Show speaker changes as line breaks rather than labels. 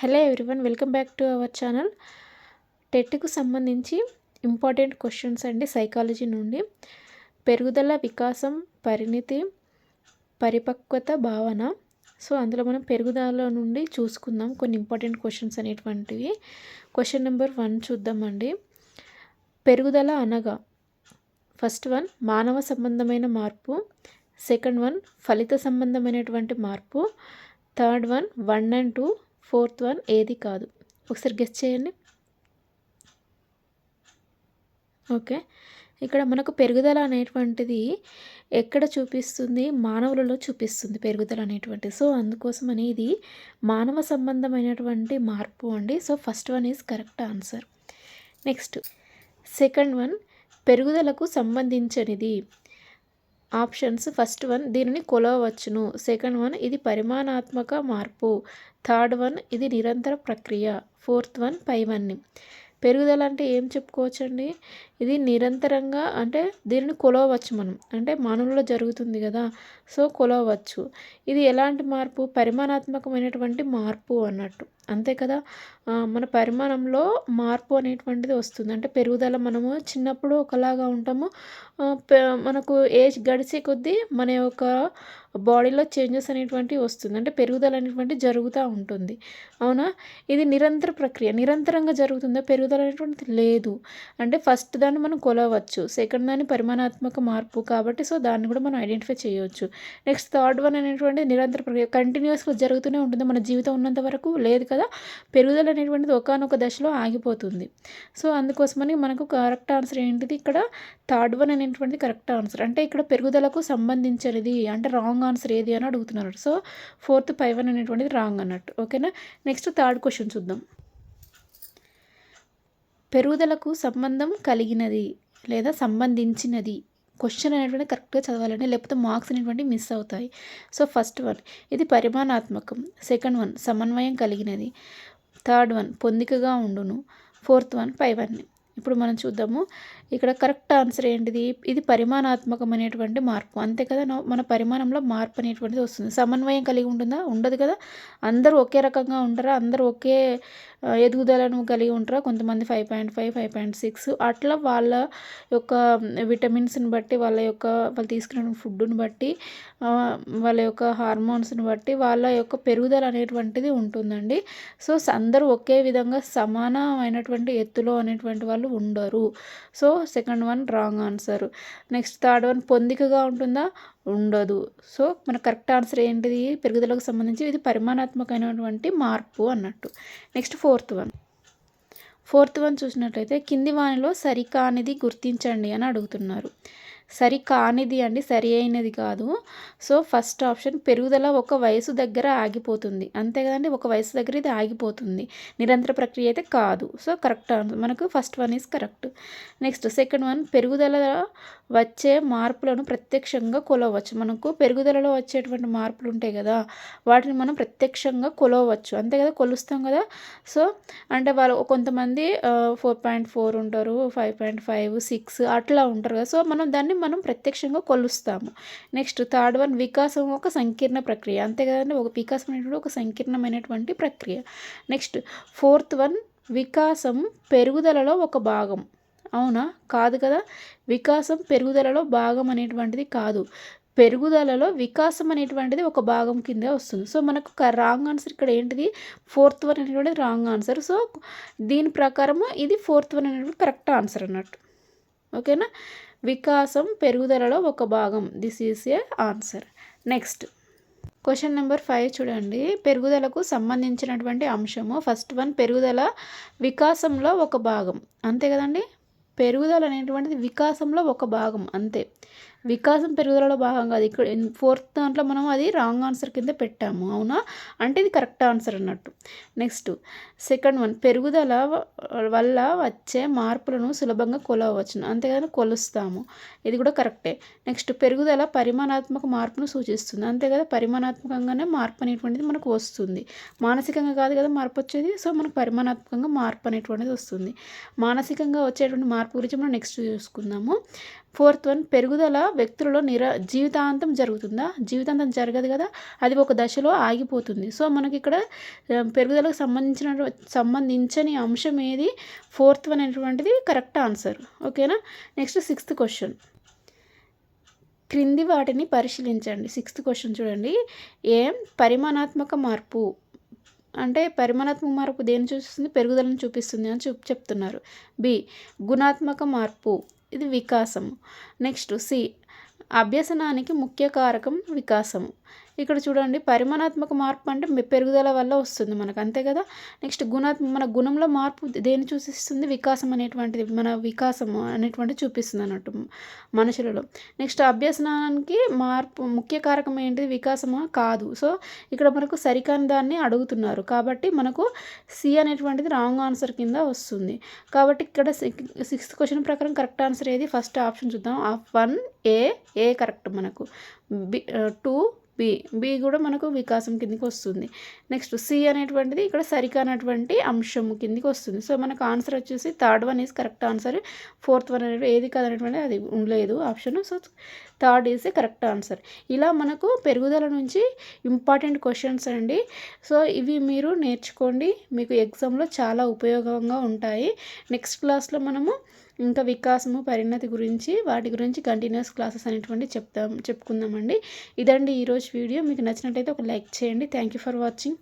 Hello everyone welcome back to our channel. టెట్కు సంబంధించి important questions అండి psychology నుండి. పెరుగుదల వికాసం పరిణితి పరిపక్వత భావన. సో అందులో మనం పెరుగుదల నుండి చూసుకుందాం. కొన్ని ఇంపార్టెంట్ క్వశ్చన్స్ అనేటువంటివి. క్వశ్చన్ నెంబర్ వన్ చూద్దామండి. పెరుగుదల అనగా ఫస్ట్ వన్ మానవ సంబంధమైన మార్పు. సెకండ్ వన్ ఫలిత సంబంధమైనటువంటి మార్పు. Third one one and two. Fourth one ఏది కాదు. ఒకసారి గెస్ట్ చేయండి. ఓకే. ఇక్కడ మనకు పెరుగుదల అనేటువంటిది ఎక్కడ చూపిస్తుంది? మానవులలో చూపిస్తుంది పెరుగుదల అనేటువంటిది. సో అందుకోసం అనేది మానవ సంబంధమైనటువంటి మార్పు అండి. So first one is correct answer. Next second one పెరుగుదలకు సంబంధించినది. ఆప్షన్స్. ఫస్ట్ వన్ దీనిని కొలవచ్చును సెకండ్ వన్ ఇది పరిమాణాత్మక మార్పు. థర్డ్ వన్ ఇది నిరంతర ప్రక్రియ. ఫోర్త్ వన్ పైవన్ని పెరుగుదల అంటే ఏం చెప్పుకోవచ్చండి? ఇది నిరంతరంగా అంటే దీనిని కొలవచ్చు మనం. అంటే మానవుల్లో జరుగుతుంది కదా సో కొలవచ్చు ఇది ఎలాంటి మార్పు? పరిమాణాత్మకమైనటువంటి మార్పు అన్నట్టు. అంతే కదా? మన పరిమాణంలో మార్పు అనేటువంటిది వస్తుంది. అంటే పెరుగుదల మనము చిన్నప్పుడు ఒకలాగా ఉంటాము. మనకు ఏజ్ గడిచే కొద్దీ మన యొక్క బాడీలో చేంజెస్ అనేటువంటివి వస్తుంది. అంటే పెరుగుదల అనేటువంటి జరుగుతూ ఉంటుంది. అవునా? ఇది నిరంతర ప్రక్రియ. నిరంతరంగా జరుగుతుందా? పెరుగుదల అనేటువంటిది లేదు. అంటే ఫస్ట్ దాన్ని మనం కొలవచ్చు. సెకండ్ దాన్ని పరిమాణాత్మక మార్పు కాబట్టి సో దాన్ని కూడా మనం ఐడెంటిఫై చేయవచ్చు. నెక్స్ట్ థర్డ్ వన్ అనేటువంటి నిరంతర ప్రక్రియ. కంటిన్యూస్గా జరుగుతూనే ఉంటుంది మన జీవితం ఉన్నంత వరకు. లేదు కదా? పెరుగుదల అనేటువంటిది ఒకనొక దశలో ఆగిపోతుంది. సో అందుకోసమని మనకు కరెక్ట్ ఆన్సర్ ఏంటిది? ఇక్కడ థర్డ్ వన్ అనేటువంటిది కరెక్ట్ ఆన్సర్. అంటే ఇక్కడ పెరుగుదలకు సంబంధించినది అంటే రాంగ్ ఆన్సర్ ఏది అని అడుగుతున్నారు. సో ఫోర్త్ ఫైవ్ వన్ అనేటువంటిది రాంగ్ అన్నట్టు. ఓకేనా? నెక్స్ట్ థర్డ్ క్వశ్చన్ చూద్దాం. పెరుగుదలకు సంబంధం కలిగినది లేదా సంబంధించినది క్వశ్చన్ అనేటువంటి కరెక్ట్గా చదవాలండి లేకపోతే మార్క్స్ అనేటువంటి మిస్ అవుతాయి. సో ఫస్ట్ వన్ ఇది పరిమాణాత్మకం. సెకండ్ వన్ సమన్వయం కలిగినది. థర్డ్ వన్ పొందికగా ఉండును. ఫోర్త్ వన్ పైవన్నీ ఇప్పుడు మనం చూద్దాము. ఇక్కడ కరెక్ట్ ఆన్సర్ ఏంటిది? ఇది పరిమాణాత్మకం అనేటువంటి మార్పు. అంతే కదా మన పరిమాణంలో మార్పు అనేటువంటిది వస్తుంది. సమన్వయం కలిగి ఉంటుందా? ఉండదు కదా. అందరూ ఒకే రకంగా ఉంటారా అందరూ ఒకే ఎదుగుదలను కలిగి ఉంటారు? కొంతమంది five point five five point six అట్లా వాళ్ళ యొక్క విటమిన్స్ని బట్టి వాళ్ళ యొక్క వాళ్ళు తీసుకున్న ఫుడ్ని బట్టి వాళ్ళ యొక్క హార్మోన్స్ని బట్టి వాళ్ళ యొక్క పెరుగుదల అనేటువంటిది ఉంటుందండి. సో అందరూ ఒకే విధంగా సమానమైనటువంటి ఎత్తులో అనేటువంటి వాళ్ళు ఉండరు. So second one wrong answer next third one పొందికగా ఉంటుందా? ఉండదు. సో మన కరెక్ట్ ఆన్సర్ ఏంటిది? పెరుగుదలకు సంబంధించి ఇది పరిమాణాత్మకమైనటువంటి మార్పు అన్నట్టు. Next fourth one. Fourth one చూసినట్లయితే కింది వానిలో సరికానిది గుర్తించండి అని అడుగుతున్నారు. సరి కానిది అండి సరి అయినది కాదు. సో ఫస్ట్ ఆప్షన్ పెరుగుదల ఒక వయసు దగ్గర ఆగిపోతుంది. అంతే కదండి ఒక వయసు దగ్గర ఇది ఆగిపోతుంది. నిరంతర ప్రక్రియ అయితే కాదు. సో కరెక్ట్ మనకు first one is correct. Next second one పెరుగుదల వచ్చే మార్పులను ప్రత్యక్షంగా కొలవచ్చు. మనకు పెరుగుదలలో వచ్చేటువంటి మార్పులు ఉంటాయి కదా వాటిని మనం ప్రత్యక్షంగా కొలవచ్చు. అంతే కదా కొలుస్తాం కదా. సో అంటే వాళ్ళు కొంతమంది ఫోర్ పాయింట్ ఫోర్ ఉంటారు ఫైవ్ పాయింట్ ఫైవ్ సిక్స్ అట్లా ఉంటారు కదా. సో మనం దాన్ని మనం ప్రత్యక్షంగా కొలుస్తాము. నెక్స్ట్ థర్డ్ వన్ వికాసం ఒక సంకీర్ణ ప్రక్రియ. అంతే కదండి ఒక వికాసం అనేటువంటి ఒక సంకీర్ణమైనటువంటి ప్రక్రియ. నెక్స్ట్ ఫోర్త్ వన్ వికాసం పెరుగుదలలో ఒక భాగం. అవునా? కాదు కదా? వికాసం పెరుగుదలలో భాగం అనేటువంటిది కాదు. పెరుగుదలలో వికాసం అనేటువంటిది ఒక భాగం కిందే వస్తుంది. సో మనకు రాంగ్ ఆన్సర్ ఇక్కడ ఏంటిది? ఫోర్త్ వన్ అనేటువంటిది రాంగ్ ఆన్సర్ సో దీని ప్రకారము ఇది ఫోర్త్ వన్ అనేటువంటి కరెక్ట్ ఆన్సర్ అన్నట్టు. ఓకేనా వికాసం పెరుగుదలలో ఒక భాగం. This is a answer next question number five చూడండి. పెరుగుదలకు సంబంధించినటువంటి అంశము. ఫస్ట్ వన్ పెరుగుదల వికాసంలో ఒక భాగం. అంతే కదండి? పెరుగుదల అనేటువంటిది వికాసంలో ఒక భాగం. అంతే. వికాసం పెరుగుదలలో భాగం కాదు ఇక్కడ ఫోర్త్ దాంట్లో మనం అది రాంగ్ ఆన్సర్ కింద పెట్టాము అవునా? అంటే ఇది కరెక్ట్ ఆన్సర్ అన్నట్టు. నెక్స్ట్ సెకండ్ వన్ పెరుగుదల వల్ల వచ్చే మార్పులను సులభంగా కొలవచ్చు అంతేగాని కొలుస్తాము. ఇది కూడా కరెక్టే. నెక్స్ట్ పెరుగుదల పరిమాణాత్మక మార్పును సూచిస్తుంది. అంతే కదా పరిమాణాత్మకంగానే మార్పు అనేటువంటిది మనకు వస్తుంది. మానసికంగా కాదు కదా మార్పు వచ్చేది సో మనకు పరిమాణాత్మకంగా మార్పు అనేటువంటిది వస్తుంది. మానసికంగా వచ్చేటువంటి మార్పు గురించి మనం నెక్స్ట్ చూసుకుందాము. ఫోర్త్ వన్ పెరుగుదల వ్యక్తులలో నిర జీవితాంతం జరుగుతుందా? జీవితాంతం జరగదు కదా? అది ఒక దశలో ఆగిపోతుంది. సో మనకి ఇక్కడ పెరుగుదలకు సంబంధించిన సంబంధించని అంశం ఏది? ఫోర్త్ వన్ అనేటువంటిది కరెక్ట్ ఆన్సర్. ఓకేనా? Next sixth question. క్రింది వాటిని పరిశీలించండి. సిక్స్త్ క్వశ్చన్ చూడండి. ఏం పరిమాణాత్మక మార్పు? అంటే పరిమాణాత్మక మార్పు దేని చూపిస్తుంది? పెరుగుదలను చూపిస్తుంది అని చూ చెప్తున్నారు. బి గుణాత్మక మార్పు. ఇది వికాసము. నెక్స్ట్ సి అభ్యసనానికి ముఖ్య కారకం వికాసము. ఇక్కడ చూడండి పరిమాణాత్మక మార్పు అంటే పెరుగుదల వల్ల వస్తుంది మనకు అంతే కదా? నెక్స్ట్ గుణాత్మ మన గుణంలో మార్పు దేని చూపిస్తుంది వికాసం అనేటువంటిది మన వికాసం అనేటువంటిది చూపిస్తుంది అన్నట్టు మనుషులలో. నెక్స్ట్ అభ్యసనానికి మార్పు ముఖ్య కారకం ఏంటిది? వికాసమా? కాదు. సో ఇక్కడ మనకు సరికాని దాన్ని అడుగుతున్నారు. కాబట్టి మనకు సి అనేటువంటిది రాంగ్ ఆన్సర్ కింద వస్తుంది. కాబట్టి ఇక్కడ సిక్స్త్ క్వశ్చన్ ప్రకారం కరెక్ట్ ఆన్సర్ ఏది? ఫస్ట్ ఆప్షన్ చూద్దాం. వన్ ఏ ఏ కరెక్ట్ మనకు. బి టూ బి బి కూడా మనకు వికాసం కిందికి వస్తుంది. నెక్స్ట్ సి అనేటువంటిది ఇక్కడ సరికానటువంటి అంశం కిందికి వస్తుంది. సో మనకు ఆన్సర్ వచ్చేసి third one is correct answer. Fourth one అనేది ఏది కాదనేటువంటి అది ఉండలేదు option. So third is correct answer. ఇలా మనకు పెరుగుదల నుంచి ఇంపార్టెంట్ క్వశ్చన్స్ అండి. సో ఇవి మీరు నేర్చుకోండి. మీకు ఎగ్జామ్లో చాలా ఉపయోగంగా ఉంటాయి. నెక్స్ట్ క్లాస్లో మనము ఇంకా వికాసము పరిణతి గురించి వాటి గురించి కంటిన్యూస్ క్లాసెస్ అనేటువంటి చెప్తాం చెప్పుకుందామండి. ఇదండి ఈరోజు వీడియో. మీకు నచ్చినట్లయితే ఒక లైక్ చేయండి. Thank you for watching